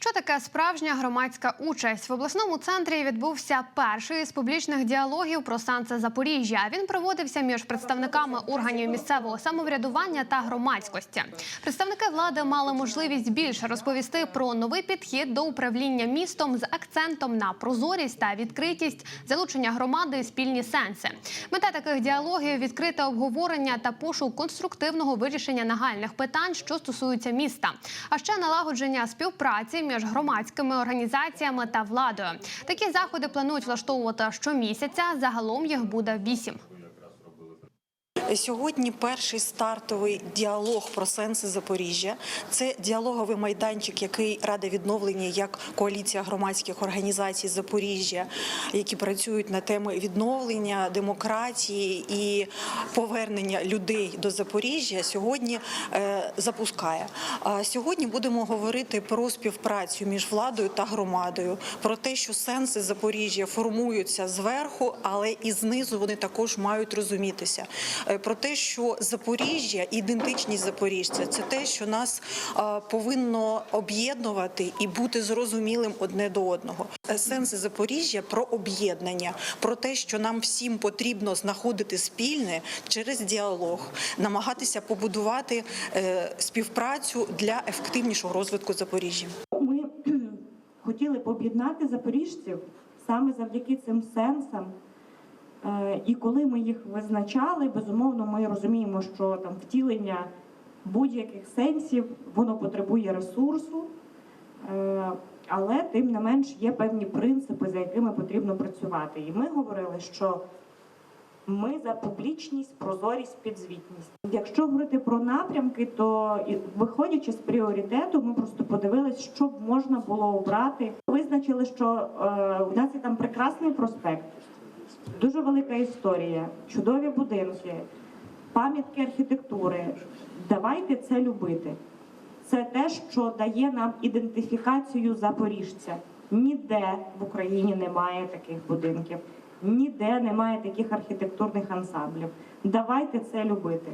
Що таке справжня громадська участь? В обласному центрі відбувся перший з публічних діалогів про санце Запоріжжя. Він проводився між представниками органів місцевого самоврядування та громадськості. Представники влади мали можливість більше розповісти про новий підхід до управління містом з акцентом на прозорість та відкритість, залучення громади спільні сенси. Мета таких діалогів відкрите обговорення та пошук конструктивного вирішення нагальних питань, що стосуються міста, а ще налагодження співпраці між громадськими організаціями та владою. Такі заходи планують влаштовувати щомісяця. Загалом їх буде вісім. Сьогодні перший стартовий діалог про сенси Запоріжжя. Це діалоговий майданчик, який Рада відновлення як коаліція громадських організацій Запоріжжя, які працюють на теми відновлення демократії і повернення людей до Запоріжжя. Сьогодні е, запускає. Сьогодні будемо говорити про співпрацю між владою та громадою, про те, що сенси Запоріжжя формуються зверху, але і знизу вони також мають розумітися. Про те, що Запоріжжя, ідентичність запоріжця, це те, що нас повинно об'єднувати і бути зрозумілим одне до одного. Сенси Запоріжжя про об'єднання, про те, що нам всім потрібно знаходити спільне через діалог, намагатися побудувати е, співпрацю для ефективнішого розвитку Запоріжжя. Ми хотіли б об'єднати запоріжців саме завдяки цим сенсам. Е, І коли ми їх визначали, безумовно, ми розуміємо, що там втілення будь-яких сенсів воно потребує ресурсу, Е, але тим не менш є певні принципи, за якими потрібно працювати. І ми говорили, що ми за публічність, прозорість, підзвітність. Якщо говорити про напрямки, то виходячи з пріоритету, ми просто подивились, що б можна було обрати. Визначили, що е, у нас є там прекрасний проспект, дуже велика історія, чудові будинки, пам'ятки архітектури. Давайте це любити. Це те, що дає нам ідентифікацію запоріжця. Ніде в Україні немає таких будинків, ніде немає таких архітектурних ансамблів. Давайте це любити.